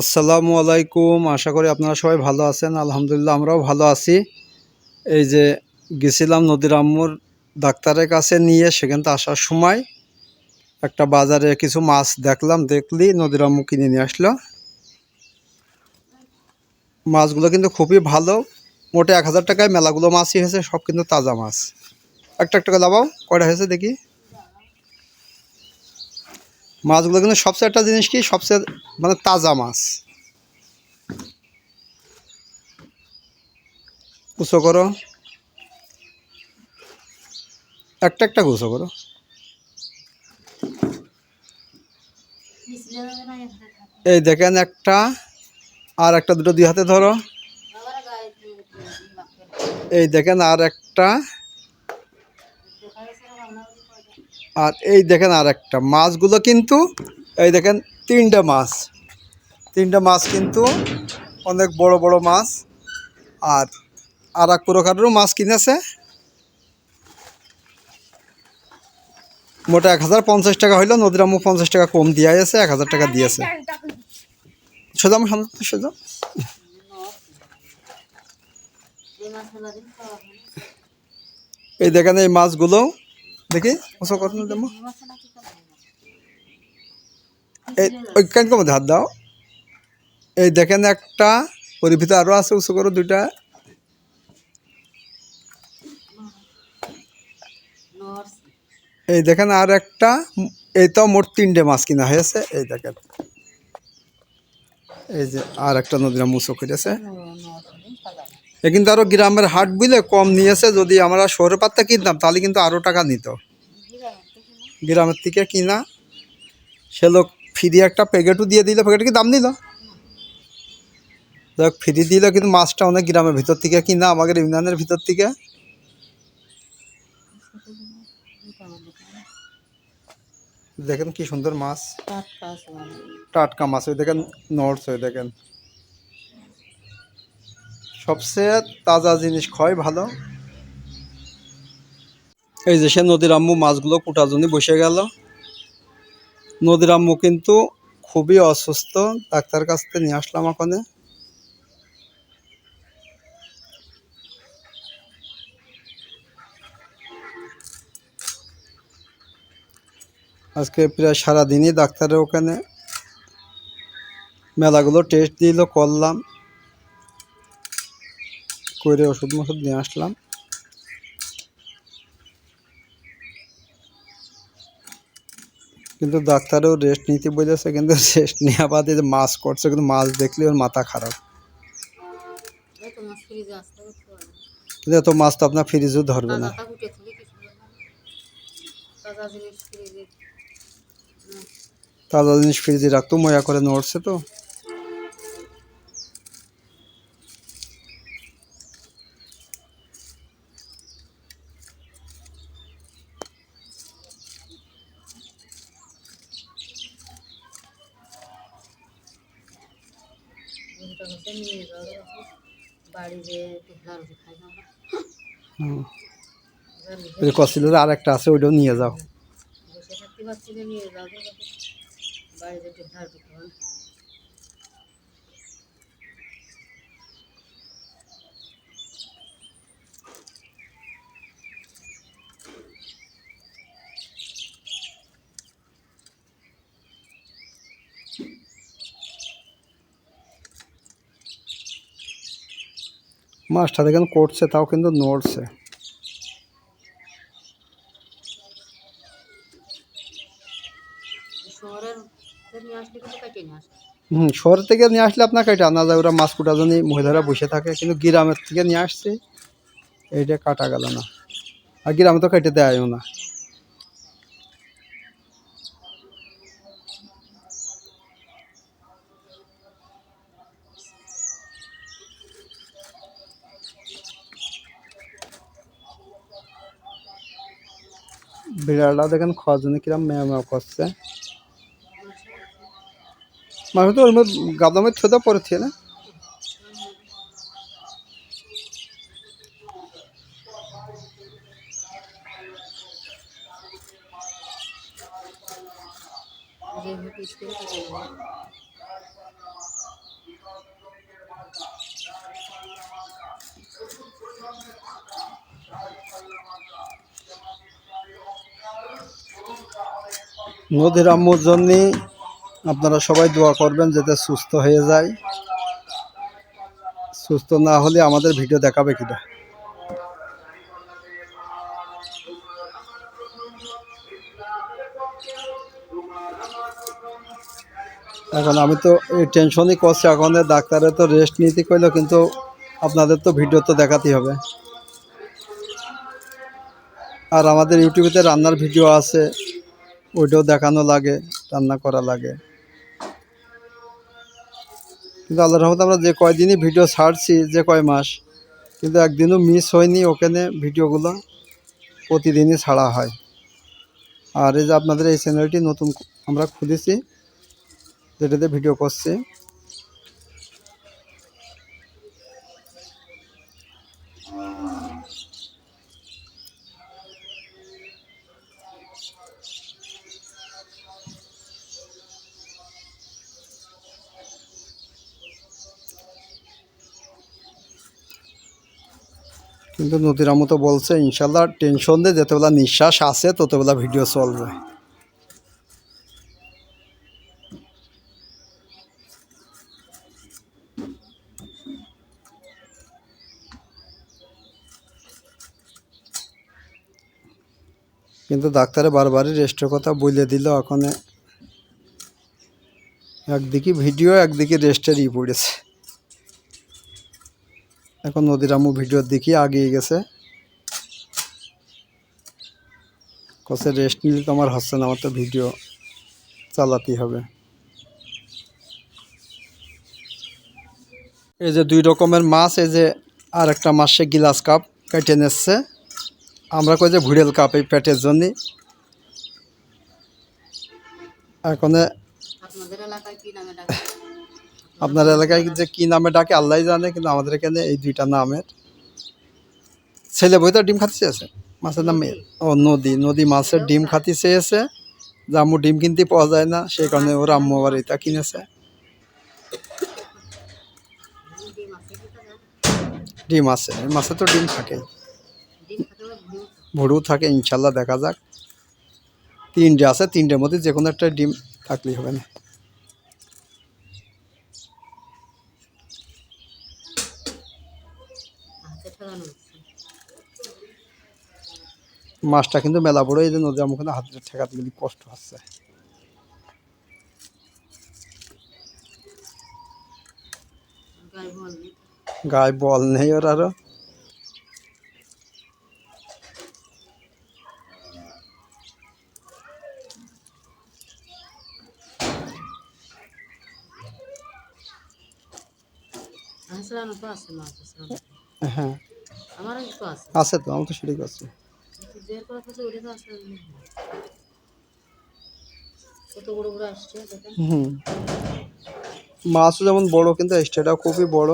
আসসালামু আলাইকুম। আশা করি আপনারা সবাই ভালো আছেন। আলহামদুলিল্লাহ আমরাও ভালো আছি। এই যে গেছিলাম নদীর আম্মুর ডাক্তারের কাছে নিয়ে, সেখান থেকে আসার সময় একটা বাজারে কিছু মাছ দেখলাম, দেখলি নদীর আম্মু কিনে নিয়ে আসলো। মাছগুলো কিন্তু খুবই ভালো। মোটে এক হাজার টাকায় মেলাগুলো মাছই হয়েছে, সব কিন্তু তাজা মাছ। একটা একটা দাবাও কয়টা হয়েছে দেখি? মাছগুলো কিন্তু সবচেয়ে একটা জিনিস কি? সবচেয়ে মানে তাজা মাছ। গুছো করো। একটা একটা গুছো করো। এই দেখেন একটা, আর একটা দুটো দুই হাতে ধরো। এই দেখেন আর একটা। আর এই দেখেন আর একটা মাছগুলো কিন্তু, এই দেখেন তিনটা মাছ। তিনটা মাছ কিন্তু অনেক বড় বড় মাছ। আর আর এক প্রকারেরও মাছ কিনেছে। মোটা এক হাজার পঞ্চাশ টাকা হইল, নদীর আমু পঞ্চাশ টাকা কম দিয়ে আছে এক হাজার টাকা দিয়েছে। সোজা আমার সোজা। এই দেখেন এই মাছগুলো দেখি, ওসব কত দেবো এই, ওই কেন মধ্যে হাত দাও। এই দেখেন একটা, ওর আরও আছে, উঁচু করো দুইটা। এই দেখেন আর একটা, এই তো মোট তিনটে মাছ কিনা হয়েছে। এই দেখেন। এই যে আর একটা নদীরা মুসো করেছে এ কিন্তু আরও গ্রামের হাট বুঝলে কম নিয়েছে যদি আমরা শহরের পাত্তা কিনতাম তাহলে কিন্তু আরও টাকা নিত। গ্রামের থেকে কিনা সে লোক ফ্রি একটা প্যাকেটও দিয়ে দিল প্যাকেট কি দাম নিল দেখ ফ্রি দিল কিন্তু মাছটা অনেক গ্রামের ভিতর থেকে কিনা আমাদের ইউনিয়নের ভিতর থেকে। দেখেন কি সুন্দর মাছ। টাটকা মাছ ওই দেখেন নর্স ওই দেখেন। সবচেয়ে তাজা জিনিস খয় ভালো। এই যে সে নদীর আম্মু মাছগুলো কুটার জন্য বসে গেল। নদীর আম্মু কিন্তু খুবই অসুস্থ, ডাক্তার কাছ থেকে নিয়ে আসলাম ওখানে। আজকে প্রায় সারাদিনই ডাক্তারের ওখানে। মেলাগুলো টেস্ট দিল, করলাম। করে ওষুধ মষুধ নিয়ে আসলাম। কিন্তু ডাক্তারও রেস্ট নিতে বলেছে কিন্তু রেস্ট নেওয়া বাদে যে মাছ করছে কিন্তু মাছ দেখলে ওর মাথা খারাপ। কিন্তু এত মাছ তো আপনার ফ্রিজও ধরবে না। তাজা জিনিস ফ্রিজে রাখতো ময়া করে নড়ছে তো। হুম। ওই কষিলের আর একটা আছে ওইটাও নিয়ে যাও। মাছটা দেখেন করছে তাও কিন্তু নড়ছে। হুম শহর থেকে নিয়ে আসলে আপনার এটা আনা যায় ওরা মাছ কুটা জানি মহিলারা বসে থাকে কিন্তু গ্রামের থেকে নিয়ে আসছে। এইটা কাটা গেল না। আর গ্রামে তো কেটে দেয়ও না। বিড়ালটা দেখেন খাওয়ার জন্য কিরম ম্যাও ম্যাও করছে। মানুষ তো ওর মধ্যে ছোটো পরে থিয়ে না? নদীর আম্মুর জন্যে আপনারা সবাই দোয়া করবেন যাতে সুস্থ হয়ে যায়। সুস্থ না হলে আমাদের ভিডিও দেখাবে কিনা। এখন আমি তো এই টেনশনই করছি, এখন ডাক্তারে তো রেস্ট নিতে কইলো, কিন্তু আপনাদের তো ভিডিও তো দেখাতেই হবে। আর আমাদের ইউটিউবেতে রান্নার ভিডিও আছে। ওইটাও দেখানো লাগে, রান্না করা লাগে। কিন্তু আল্লাহ রহমত আমরা যে কয়দিনই ভিডিও ছাড়ছি, যে কয় মাস, কিন্তু একদিনও মিস হয়নি, ওখানে ভিডিওগুলো প্রতিদিনই ছাড়া হয়। আর এই যে আপনাদের এই চ্যানেলটি নতুন আমরা খুলেছি, যেটাতে ভিডিও করছি কিন্তু নদীর আমু তো বলছে, ইনশাল্লাহ টেনশন দিয়ে যেতেবেলা নিঃশ্বাস আছে, ততবেলা ভিডিও চলবে। কিন্তু ডাক্তারে বারবারই রেস্টের কথা বলে দিল, এখন একদিকে ভিডিও একদিকে রেস্টেরই পড়েছে। এখন নদীর আমু দিকে আগিয়ে গেছে। কসে রেস্ট নিলে তো আমার হচ্ছে না, আমার তো ভিডিও চালাতেই হবে। এই যে দুই রকমের মাছ, এই যে আর একটা মাছ সে গিলাস কাপ কেটে নিচ্ছে। আমরা কই যে ভুড়েল কাপ এই পেটের জন্য। এখন আপনার এলাকায় যে কি নামে ডাকে আল্লাহ জানে, কিন্তু আমাদের এখানে এই দুইটা নামের ছেলে বই তো ডিম খাতে চেয়েছে। মাছের নাম ও নদী নদী মাছের ডিম খাতে চেয়েছে। যে আম্মু ডিম কিনতে পাওয়া যায় না, সেই কারণে ওর আম্মু আবার এটা কিনেছে। ডিম আছে মাছে তো ডিম থাকে। ভুড়ু থাকে, ইনশাল্লাহ দেখা যাক। তিনটে আছে, তিনটের মধ্যে যে কোনো একটা ডিম থাকলেই হবে না হাতে ঠেকানো হচ্ছে মাছটা কিন্তু মেলা বড় এই যে নদী আমার হাতে ঠেকাতে গেলে কষ্ট হচ্ছে। গায়ে বল নেই ওর আরও। হ্যাঁ। আছে। আছে তো আমি তো সেটাই করছি কিন্তু বের করা থাকলে ওটা তো কত বড় বড় আসছে, দেখেন। হুম। মাছও যেমন বড়, কিন্তু স্টেটাও খুবই বড়।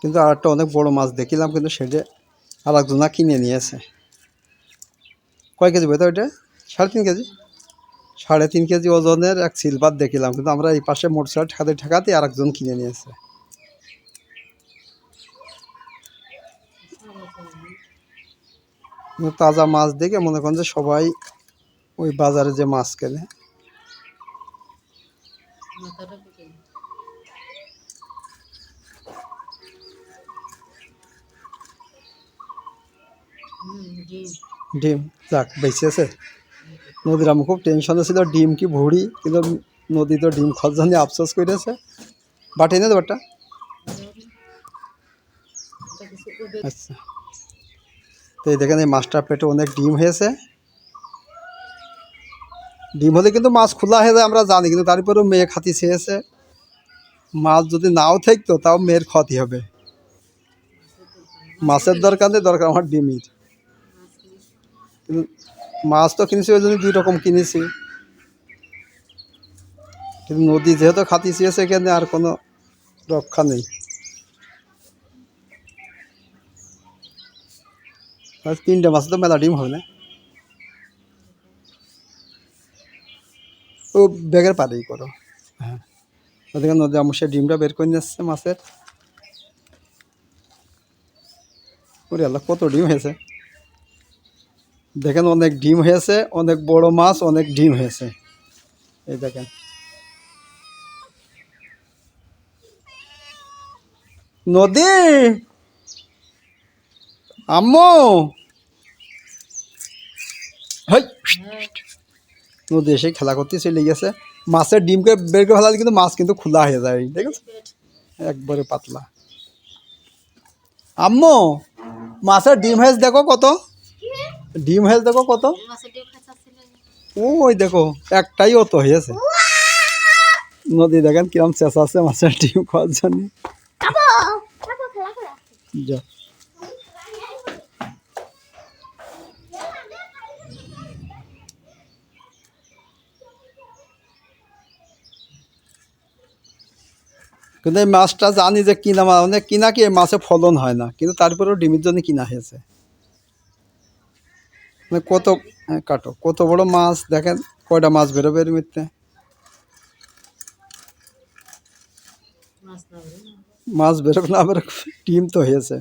কিন্তু আর একটা অনেক বড় মাছ দেখিলাম, কিন্তু সেটা আর একজনা কিনে নিয়েছে। কয় কেজি বইতো ওইটা? সাড়ে তিন কেজি? সাড়ে তিন কেজি ওজনের এক সিলভার দেখিলাম, কিন্তু আমরা এই পাশে মোটরসাইকেল ঠেকাতে ঠেকাতে আর একজন কিনে নিয়েছে। তাজা মাছ দেখে মনে করেন যে সবাই ওই বাজারে যে মাছ কেনে মাথাটা কেটে নিই। হুম ডিম। যাক বেঁচেছে নদীর আমি খুব টেনশনে ছিল, ডিম কি ভুড়ি? কিন্তু নদী তো ডিম খাওয়ার নিয়ে আফসোস করেছে বাটি না ব্যাপারটা এটা আচ্ছা। তো এই দেখেন, এই মাছটার পেটে অনেক ডিম হয়েছে। ডিম হলে কিন্তু মাছ খোলা হয়ে যায়, আমরা জানি, কিন্তু তারপরেও মেয়ে খাতি চেয়েছে। মাছ যদি নাও থাকতো, তাও মেয়ের ক্ষতি হবে। মাছের দরকার নেই, দরকার আমার ডিমির। মাছ তো কিনেছি ওই জন্য দুই রকম কিনেছি। কিন্তু নদী যেহেতু খাতি চেয়েছে এখানে আর কোনো রক্ষা নেই। তিনটে মাছ তো মেলা ডিম হবে না। ও ব্যাগের পারেই করো। হ্যাঁ। ওদিকে নদী আমার সে ডিমটা বের করে নিয়ে আসছে মাছের। ওরে আল্লাহ, কত ডিম হয়েছে। দেখেন অনেক ডিম হয়েছে, অনেক বড় মাছ, অনেক ডিম হয়েছে। এই দেখেন। নদী! আম্মু! নদী এসে খেলা করতে চলে গেছে। মাছের ডিমকে বের করে ফেলালে কিন্তু মাছ কিন্তু খোলা হয়ে যায়, ঠিক আছে? একবারে পাতলা। আম্মু, মাছের ডিম হয়েছে দেখো কত। ডিম হেল দেখো কত? ওই দেখো, একটাই অত হয়েছে নদী দেখেন কিরম আছে মাছের ডিম খাওয়ার জন্য। যা। কিন্তু এই মাছটা জানি যে কিনা মানে কিনা কি মাছে ফলন হয় না, কিন্তু তারপরেও ডিমের জন্য কিনা হয়েছে। মানে কত কাটো। কত বড় মাছ, দেখেন, কয়টা মাছ বেরোবে এর মধ্যে? মাছ বেরোবে না, আবার ডিম তো হয়েছে।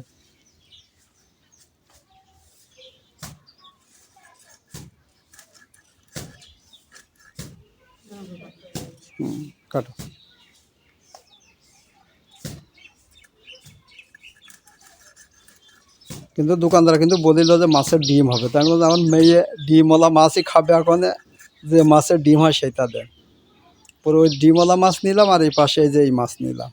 কাটো। কিন্তু দোকানদার কিন্তু বলিল যে মাছের ডিম হবে। তাই বললাম, আমার মেয়ে ডিমওয়ালা মাছই খাবে এখন যে মাছের ডিম হয় সেটা দেয় পরে ওই ডিমওয়ালা মাছ নিলাম আর এই পাশে যে এই মাছ নিলাম।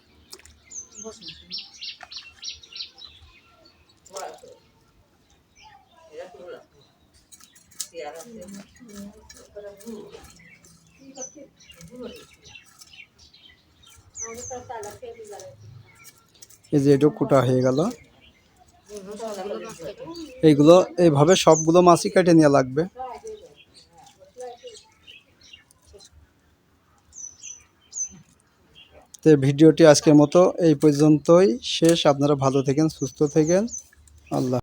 এই যে এটুকু কুটা হয়ে গেল। এইগুলো, এইভাবে সবগুলো মাছই কেটে নেওয়া লাগবে। তো ভিডিওটি আজকের মতো এই পর্যন্তই। শেষ। আপনারা ভালো থাকেন, সুস্থ থাকেন। আল্লাহ